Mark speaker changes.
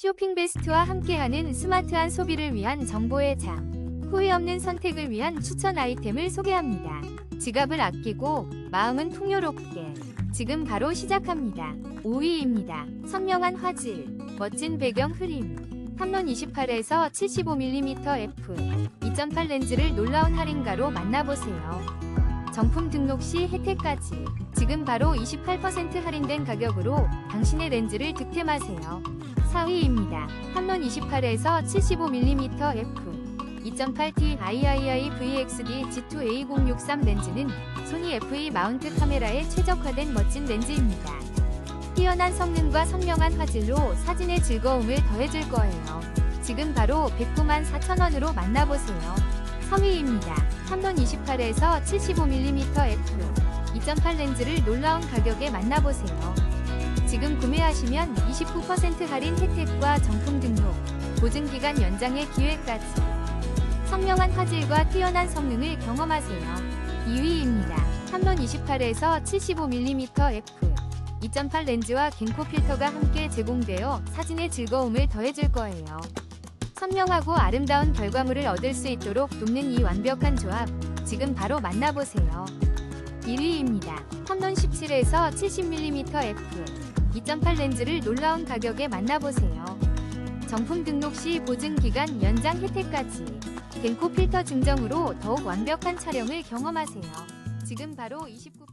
Speaker 1: 쇼핑 베스트와 함께하는 스마트한 소비를 위한 정보의 장. 후회 없는 선택을 위한 추천 아이템을 소개합니다. 지갑을 아끼고 마음은 풍요롭게. 지금 바로 시작합니다. 5위입니다. 선명한 화질, 멋진 배경 흐림. 탐론 28에서 75mm f 2.8 렌즈를 놀라운 할인가로 만나보세요. 정품 등록 시 혜택까지. 지금 바로 28% 할인된 가격으로 당신의 렌즈를 득템하세요. 4위입니다. 탐론 28에서 75mm f 2.8T III VXD G2A063 렌즈는 소니 FE 마운트 카메라에 최적화된 멋진 렌즈입니다. 뛰어난 성능과 선명한 화질로 사진의 즐거움을 더해줄 거예요. 지금 바로 109만 4천원으로 만나보세요. 3위입니다. 탐론 28에서 75mm f 2.8 렌즈를 놀라운 가격에 만나보세요. 지금 구매하시면 29% 할인 혜택과 정품 등록, 보증기간 연장의 기회까지. 선명한 화질과 뛰어난 성능을 경험하세요. 2위입니다. 탐론 28에서 75mm f 2.8 렌즈와 갱코 필터가 함께 제공되어 사진의 즐거움을 더해줄 거예요. 선명하고 아름다운 결과물을 얻을 수 있도록 돕는 이 완벽한 조합, 지금 바로 만나보세요. 1위입니다. 탐론 17에서 70mm f 2.8 렌즈를 놀라운 가격에 만나보세요. 정품 등록 시 보증 기간 연장 혜택까지. 겐코 필터 증정으로 더욱 완벽한 촬영을 경험하세요. 지금 바로 29